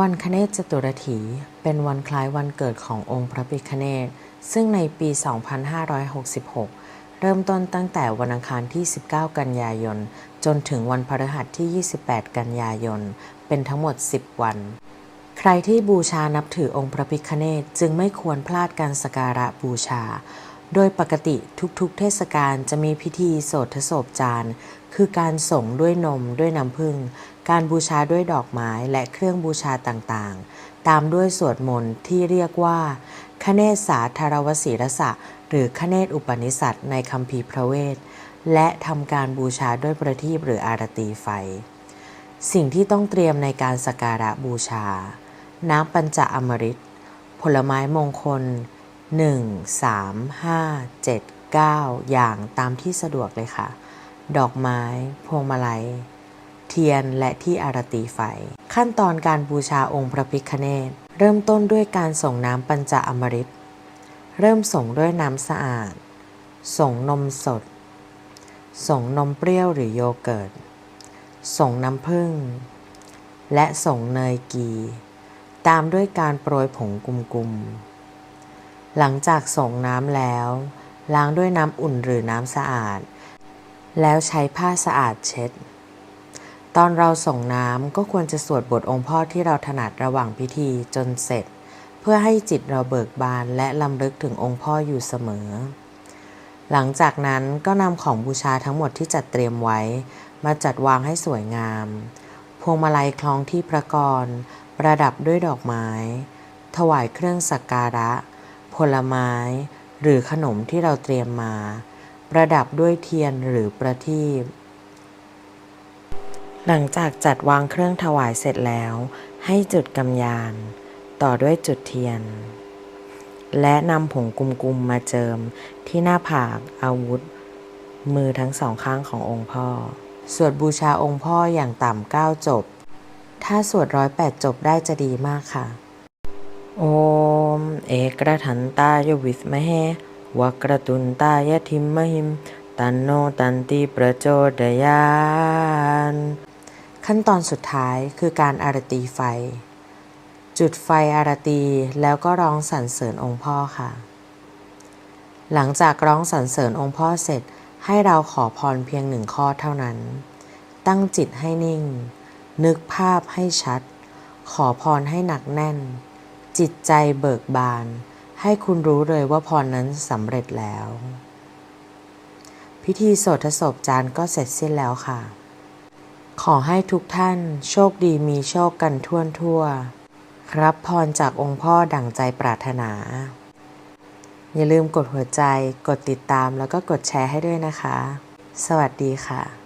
วันคเนศจตุรถี เป็นวันคล้ายวันเกิดขององค์พระพิฆเนศซึ่งในปี 2566 เริ่มต้นตั้งแต่วันอังคารที่ 19 กันยายน จนถึงวันพฤหัสที่ 28 กันยายน เป็นทั้งหมด 10 วัน ใครที่บูชานับถือองค์พระพิฆเนศจึงไม่ควรพลาดการสกการะบูชา โดยปกติทุกๆเทศกาลจะมีพิธีโสธโสบจาน คือการส่งด้วยนมด้วยน้ำผึ้ง การบูชาด้วยดอกไม้และเครื่องบูชาต่างๆ ตามด้วยสวดมนต์ที่เรียกว่าคเนศสาธารวสีรสะ หรือคเนศอุปนิสัตในคัมภีพระเวท และทำการบูชาด้วยประทีปหรืออารตีไฟ สิ่งที่ต้องเตรียมในการสักการะบูชา น้ำปัญจอมฤตผลไม้มงคล 1 3 5 7 9 อย่างตามที่สะดวกเลยค่ะ ดอกไม้ พวงมาลัย เทียนและที่อารตีไฟ ขั้นตอนการบูชาองค์พระพิฆเนศเริ่มต้นด้วยการส่งน้ำปัญจอมฤตเริ่มส่งด้วยน้ำสะอาด ส่งนมสด ส่งนมเปรี้ยวหรือโยเกิร์ต ส่งน้ำผึ้ง และส่งเนยกี ตามด้วยการโปรยผงกุมๆ หลังจากส่งน้ำแล้ว ล้างด้วยน้ำอุ่นหรือน้ำสะอาด แล้วใช้ผ้าสะอาดเช็ด ตอนเราส่งน้ำก็ควรจะสวดบทองค์พ่อที่เราถนัดระหว่างพิธีจนเสร็จ เพื่อให้จิตเราเบิกบานและลำลึกถึงองค์พ่ออยู่เสมอ หลังจากนั้นก็นำของบูชาทั้งหมดที่จัดเตรียมไว้ มาจัดวางให้สวยงาม พวงมาลัยคล้องที่พระกร ประดับด้วยดอกไม้ ถวายเครื่องสักการะ ผลไม้ หรือขนมที่เราเตรียมมา ประดับด้วยเทียนหรือประทีปหลังจากจัดวางเครื่องถวายเสร็จแล้ว ให้จุดกำยาน ต่อด้วยจุดเทียน และนำผงกุมๆมมาเจิมที่หน้าผากอาวุธ มือทั้งสองข้างขององค์พ่อ สวดบูชาองค์พ่ออย่างต่ำเก้าจบ ถ้าสวดร้อยแปดจบได้จะดีมากค่ะ โอ เอกระถันตายวิสมะเฮวักระตุนตายทิมมหิม ตันโนตันติประโจดยานขั้นตอนสุดท้ายคือการอารตีไฟ จุดไฟอารตีแล้วก็ร้องสรรเสริญองค์พ่อค่ะ หลังจากร้องสรรเสริญองค์พ่อเสร็จให้เราขอพรเพียงหนึ่งข้อเท่านั้น ตั้งจิตให้นิ่ง นึกภาพให้ชัด ขอพรให้หนักแน่น จิตใจเบิกบาน ให้คุณรู้เลยว่าพรนั้นสำเร็จแล้ว พิธีโสธศพจานก็เสร็จสิ้นแล้วค่ะ ขอให้ทุกท่านโชคดีมีโชคกันทั่วทั่ว รับพรจากองค์พ่อดั่งใจปรารถนา อย่าลืมกดหัวใจ กดติดตามแล้วก็กดแชร์ให้ด้วยนะคะ สวัสดีค่ะ